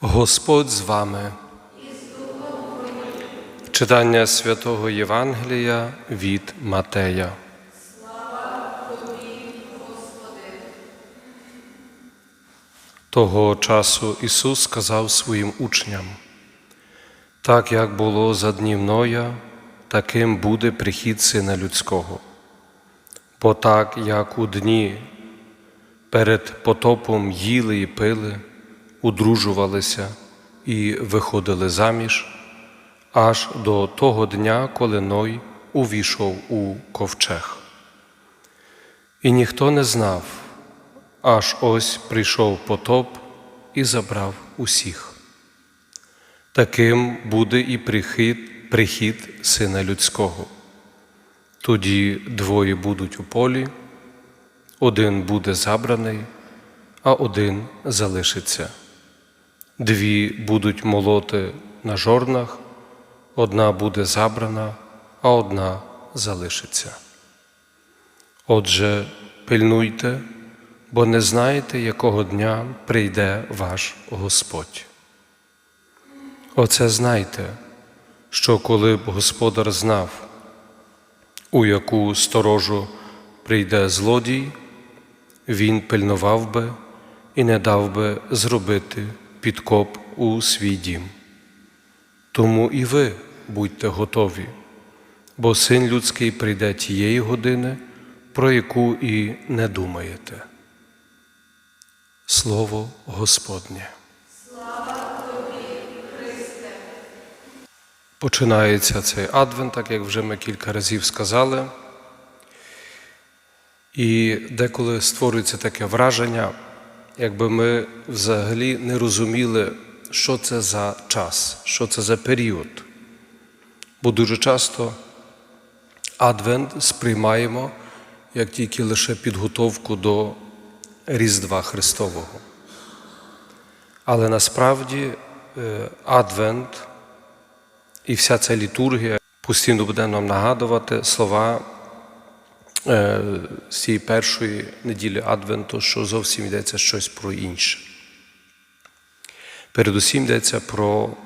Господь з вами. Читання святого Євангелія від Матея. Того часу Ісус сказав своїм учням: так як було за днів Ноя, таким буде прихід Сина Людського. Бо так, як у дні перед потопом їли і пили, удружувалися і виходили заміж, аж до того дня, коли Ной увійшов у ковчег. І ніхто не знав, аж ось прийшов потоп і забрав усіх. Таким буде і прихід, прихід Сина Людського. Тоді двоє будуть у полі, один буде забраний, а один залишиться. Дві будуть молоти на жорнах, одна буде забрана, а одна залишиться. Отже, пильнуйте, бо не знаєте, якого дня прийде ваш Господь. Оце знайте, що коли б господар знав, у яку сторожу прийде злодій, він пильнував би і не дав би зробити підкоп у свій дім. Тому і ви будьте готові, бо син людський прийде тієї години, про яку і не думаєте. Слово Господнє. Починається цей адвент, так як вже ми кілька разів сказали. І деколи створюється таке враження, якби ми взагалі не розуміли, що це за час, що це за період. Бо дуже часто адвент сприймаємо як тільки лише підготовку до Різдва Христового. Але насправді е, адвент і вся ця літургія постійно буде нам нагадувати слова з цієї першої неділі Адвенту, що зовсім йдеться щось про інше. Передусім йдеться про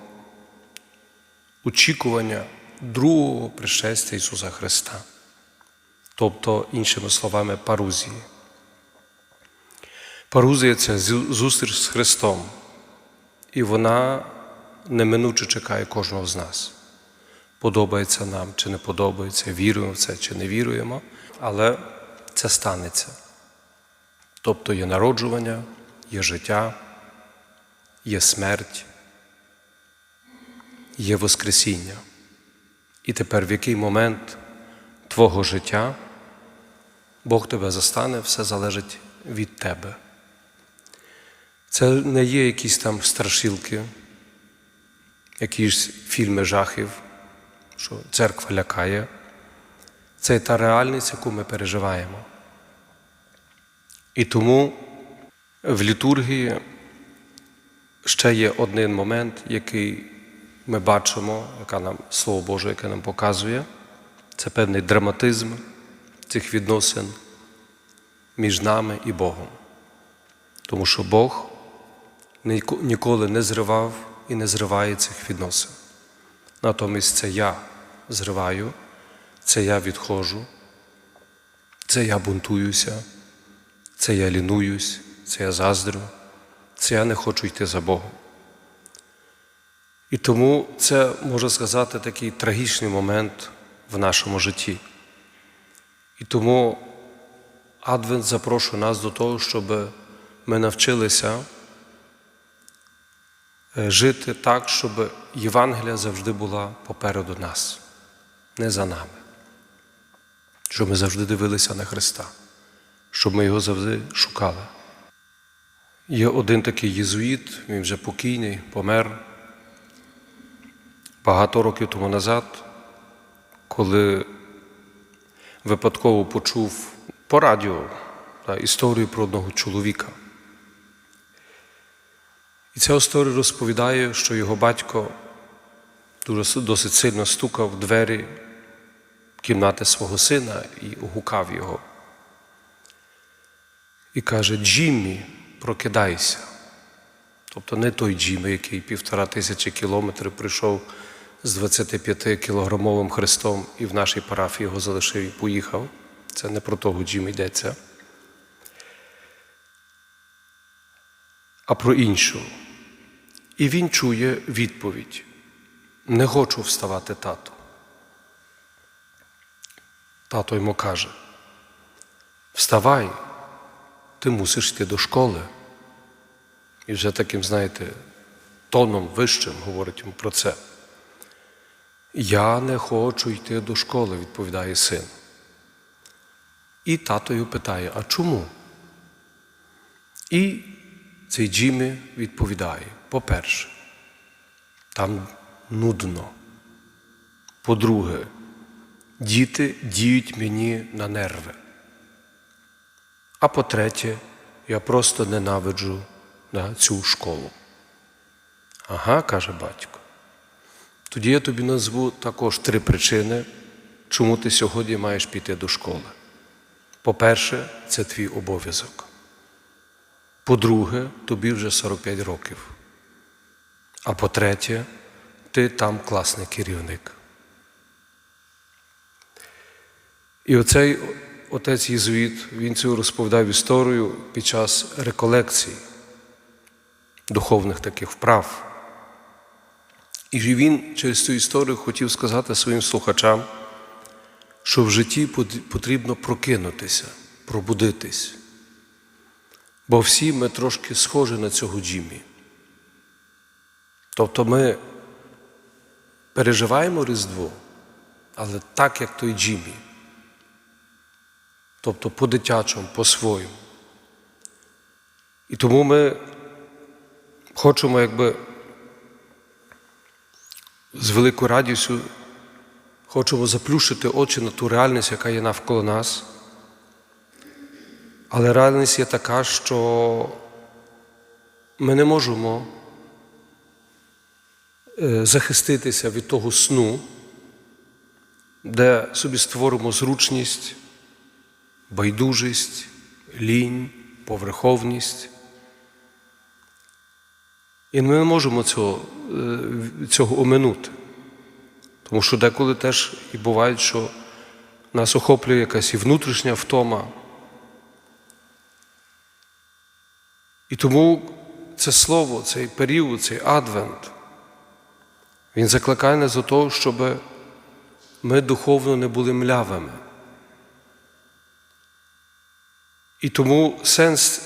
очікування другого пришестя Ісуса Христа, тобто, іншими словами, парузії. Парузія це зустріч з Христом, і вона неминуче чекає кожного з нас. Подобається нам чи не подобається, віруємо в це чи не віруємо, але це станеться. Тобто є народжування, є життя, є смерть, є Воскресіння. І тепер, в який момент Твого життя Бог тебе застане, все залежить від тебе. Це не є якісь там страшилки, якісь фільми жахів, що церква лякає. Це та реальність, яку ми переживаємо. І тому в літургії ще є один момент, який ми бачимо, яка нам Слово Боже, яке нам показує, це певний драматизм цих відносин між нами і Богом. Тому що Бог ніколи не зривав і не зриває цих відносин. Натомість це я зриваю, це я відходжу, це я бунтуюся, це я лінуюсь, це я заздрю, це я не хочу йти за Богом. І тому це, можна сказати, такий трагічний момент в нашому житті. І тому Адвент запрошує нас до того, щоб ми навчилися жити так, щоб Євангелія завжди була попереду нас, не за нами. Щоб ми завжди дивилися на Христа, щоб ми його завжди шукали. Є один такий єзуїт, він вже покійний, помер багато років тому назад, коли випадково почув по радіо та, історію про одного чоловіка. І ця історія розповідає, що його батько дуже досить сильно стукав в двері кімнати свого сина і гукав його. І каже: Джиммі, прокидайся. Тобто не той Джімі, який півтора тисячі кілометрів прийшов з 25-кілограмовим хрестом і в нашій парафії його залишив і поїхав. Це не про того Джімі йдеться. А про іншу. І він чує відповідь: Не хочу вставати, тато. Тато йому каже: Вставай, ти мусиш йти до школи. І вже таким, знаєте, тоном вищим говорить йому про це. Я не хочу йти до школи, відповідає син. І тато його питає, а чому? І цей Джиммі відповідає: по-перше, там нудно. По-друге, діти діють мені на нерви. А по-третє, я просто ненавиджу на цю школу. Ага, каже батько. Тоді я тобі назву також три причини, чому ти сьогодні маєш піти до школи. По-перше, це твій обов'язок. По-друге, тобі вже 45 років. А по-третє, ти там класний керівник. І оцей отець Єзуїт, він цю розповідав історію під час реколекцій, духовних таких вправ. І він через цю історію хотів сказати своїм слухачам, що в житті потрібно прокинутися, пробудитись. Бо всі ми трошки схожі на цього Джиммі. Тобто ми переживаємо Різдво, але так, як той Джиммі. Тобто по-дитячому, по-своєму. І тому ми хочемо якби з великою радістю хочемо заплющити очі на ту реальність, яка є навколо нас. Але реальність є така, що ми не можемо е, захиститися від того сну, де собі створимо зручність, байдужість, лінь, поверховність. І ми не можемо цього, е, цього оминути. Тому що деколи теж і буває, що нас охоплює якась і внутрішня втома. І тому це слово, цей період, цей адвент, він закликає нас до того, щоб ми духовно не були млявими. І тому сенс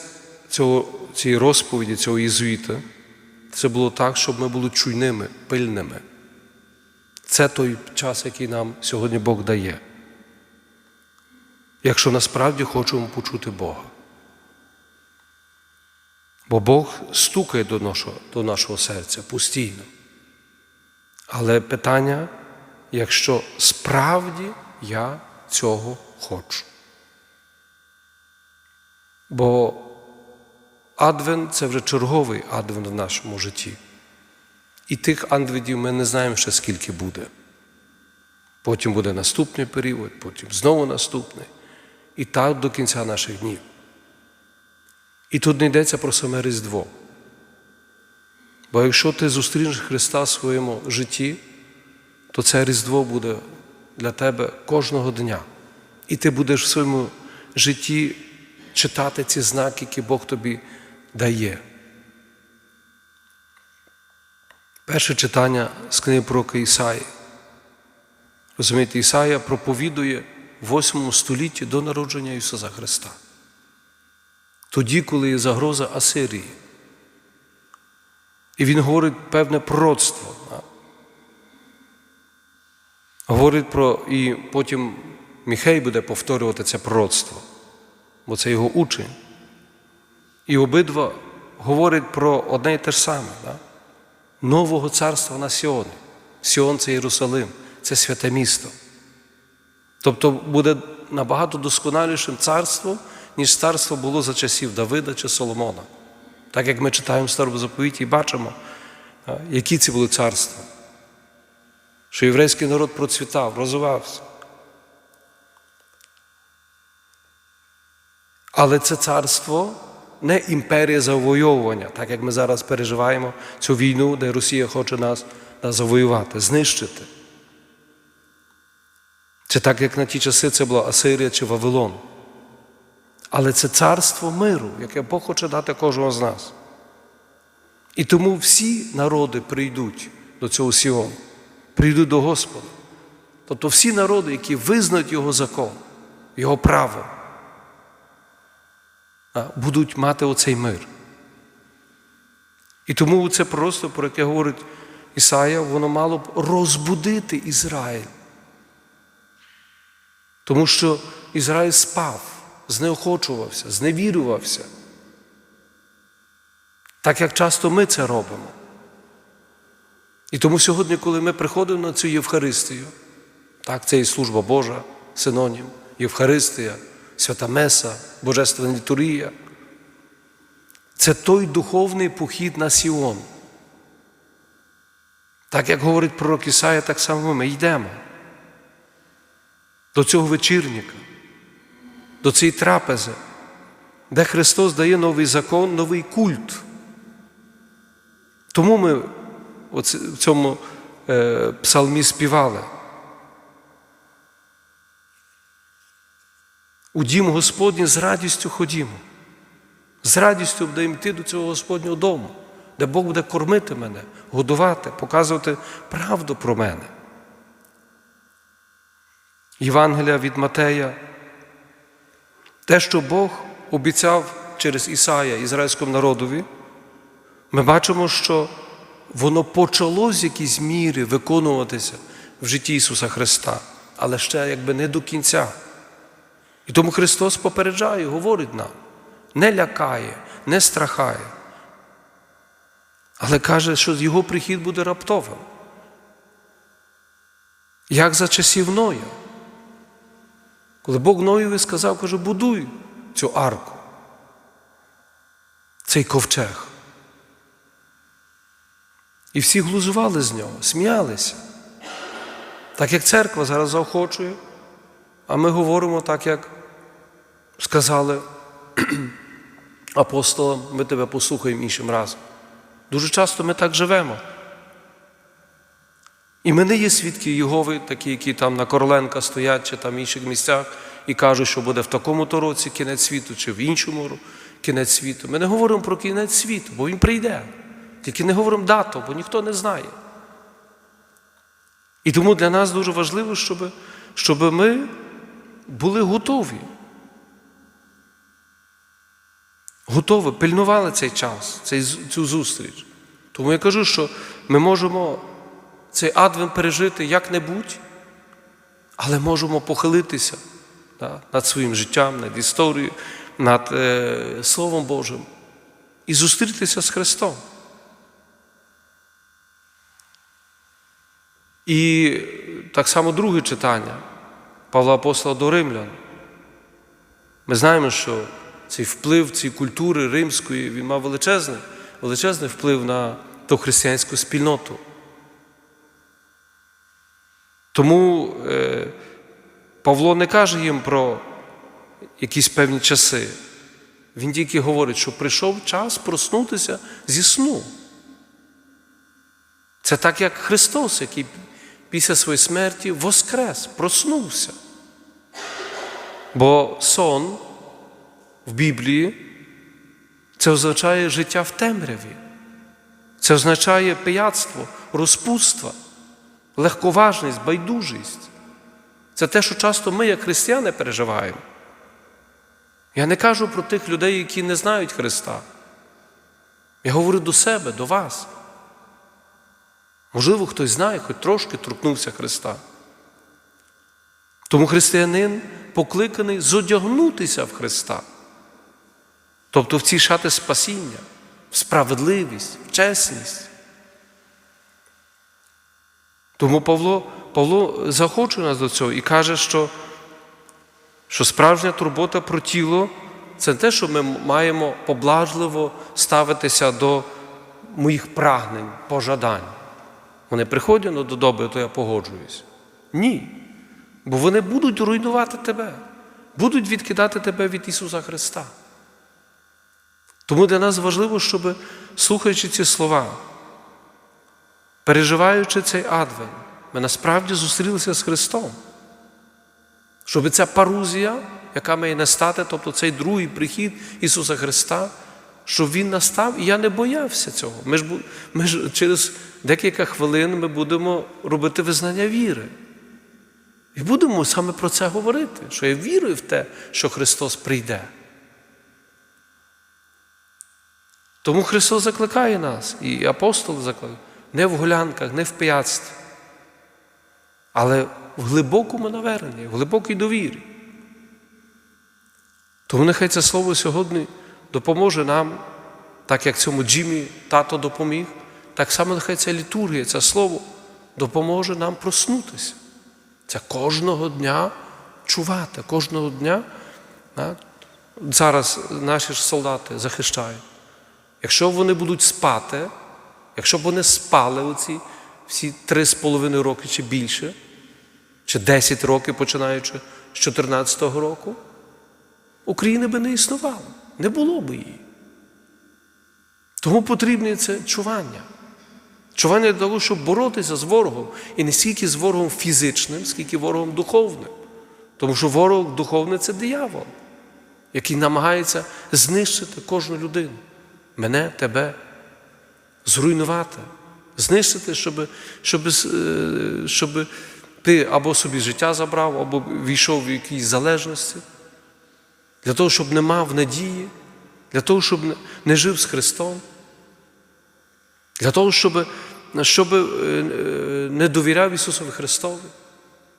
цього, цієї розповіді, цього єзуїта, це було так, щоб ми були чуйними, пильними. Це той час, який нам сьогодні Бог дає. Якщо насправді хочемо почути Бога. Бо Бог стукає до нашого, до нашого серця постійно. Але питання, якщо справді я цього хочу. Бо адвент це вже черговий адвент в нашому житті. І тих адвентів ми не знаємо ще скільки буде. Потім буде наступний період, потім знову наступний. І так до кінця наших днів. І тут не йдеться про саме Різдво. Бо якщо ти зустрінеш Христа в своєму житті, то це Різдво буде для тебе кожного дня. І ти будеш в своєму житті читати ці знаки, які Бог тобі дає. Перше читання з книги пророка Ісаї. Розумієте, Ісая проповідує в 8 столітті до народження Ісуса Христа. Тоді, коли є загроза Асирії. І Він говорить певне пророцтво. Говорить про, і потім Міхей буде повторювати це пророцтво, бо це його учень. І обидва говорять про одне і те ж саме. Да? Нового царства на Сіоні. Сіон це Єрусалим, це святе місто. Тобто буде набагато досконалішим царство, ніж царство було за часів Давида чи Соломона. Так як ми читаємо в старому заповіті і бачимо, які ці були царства. Що єврейський народ процвітав, розвивався. Але це царство не імперія завойовування, так як ми зараз переживаємо цю війну, де Росія хоче нас, завоювати, знищити. Чи так, як на ті часи це була Асирія чи Вавилон. Але це царство миру, яке Бог хоче дати кожного з нас. І тому всі народи прийдуть до цього Сіону, прийдуть до Господа. Тобто всі народи, які визнають Його закон, Його право, будуть мати оцей мир. І тому це просто, про яке говорить Ісая, воно мало б розбудити Ізраїль. Тому що Ізраїль спав, знеохочувався, зневірювався. Так як часто ми це робимо. І тому сьогодні, коли ми приходимо на цю Євхаристію, так, це і служба Божа, синонім, Євхаристія, Свята Меса, Божественна літургія, це той духовний похід на Сіон. Так як говорить пророк Ісая, так само ми йдемо до цього вечірника, до цієї трапези, де Христос дає новий закон, новий культ. Тому ми в цьому е, псалмі співали. У дім Господній з радістю ходімо. З радістю будемо йти до цього Господнього дому, де Бог буде кормити мене, годувати, показувати правду про мене. Євангелія від Матея, те, що Бог обіцяв через Ісая ізраїльському народові, ми бачимо, що воно почало з якійсь міри виконуватися в житті Ісуса Христа, але ще якби не до кінця. І тому Христос попереджає, говорить нам, не лякає, не страхає, але каже, що Його прихід буде раптовим. Як за часів Ноя. Коли Бог Ноєві сказав, каже, будуй цю арку, цей ковчег. І всі глузували з нього, сміялися. Так як церква зараз заохочує, а ми говоримо так, як сказали апостолам, ми тебе послухаємо іншим разом. Дуже часто ми так живемо. І ми не є свідки Єгови, такі, які там на Короленка стоять чи там в інших місцях, і кажуть, що буде в такому-то році кінець світу, чи в іншому кінець світу. Ми не говоримо про кінець світу, бо він прийде. Тільки не говоримо дату, бо ніхто не знає. І тому для нас дуже важливо, щоб, щоб ми були готові. Готові, пильнували цей час, цю зустріч. Тому я кажу, що ми можемо цей адвент пережити як-небудь, але можемо похилитися да, над своїм життям, над історією, над е, Словом Божим і зустрітися з Христом. І так само друге читання Павла Апостола до Римлян. Ми знаємо, що цей вплив цієї культури римської він мав величезний, величезний вплив на ту християнську спільноту. Тому е, Павло не каже їм про якісь певні часи. Він тільки говорить, що прийшов час проснутися зі сну. Це так, як Христос, який після своєї смерті воскрес, проснувся. Бо сон в Біблії це означає життя в темряві. Це означає пияцтво, розпутство, легковажність, байдужість. Це те, що часто ми, як християни, переживаємо. Я не кажу про тих людей, які не знають Христа. Я говорю до себе, до вас. Можливо, хтось знає, хоч трошки торкнувся Христа. Тому християнин покликаний зодягнутися в Христа. Тобто в ці шати спасіння, в справедливість, в чесність. Тому Павло Павло захочує нас до цього і каже, що, що справжня турбота про тіло це те, що ми маємо поблажливо ставитися до моїх прагнень, пожадань. Вони приходять ну, до доби, то я погоджуюсь. Ні. Бо вони будуть руйнувати тебе, будуть відкидати тебе від Ісуса Христа. Тому для нас важливо, щоб, слухаючи ці слова, переживаючи цей адвент, ми насправді зустрілися з Христом. Щоб ця парузія, яка має настати, тобто цей другий прихід Ісуса Христа, щоб Він настав, і я не боявся цього. Ми ж, ми ж через декілька хвилин ми будемо робити визнання віри. І будемо саме про це говорити, що я вірую в те, що Христос прийде. Тому Христос закликає нас, і апостоли закликають, не в гулянках, не в пияцтві, але в глибокому наверненні, в глибокій довірі. Тому нехай це слово сьогодні допоможе нам, так як цьому Джимі тато допоміг, так само нехай ця літургія, це слово допоможе нам проснутися. Це кожного дня чувати, кожного дня. Зараз наші ж солдати захищають. Якщо вони будуть спати, якщо б вони спали оці всі три з половиною роки чи більше, чи 10 років, починаючи з 2014 року, України би не існувало, не було б її. Тому потрібне це чування. Чування для того, щоб боротися з ворогом. І не стільки з ворогом фізичним, скільки ворогом духовним. Тому що ворог духовний це диявол, який намагається знищити кожну людину. Мене, тебе, зруйнувати, знищити, щоб, щоб, е, щоб ти або собі життя забрав, або війшов в якісь залежності, для того, щоб не мав надії, для того, щоб не- жив з Христом, для того, щоб, щоб е, е, не довіряв Ісусові Христові.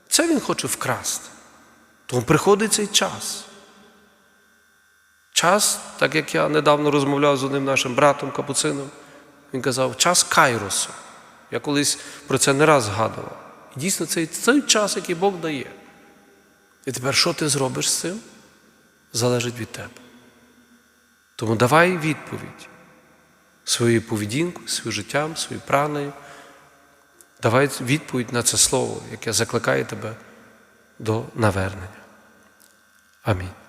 Це Він хоче вкрасти. Тому приходить цей час. Час, так як я недавно розмовляв з одним нашим братом капуцином, він казав, час Кайросу. Я колись про це не раз згадував. І дійсно, це той час, який Бог дає. І тепер, що ти зробиш з цим, залежить від тебе. Тому давай відповідь своєю поведінкою, своїм життям, своєю праною. Давай відповідь на це слово, яке закликає тебе до навернення. Амінь.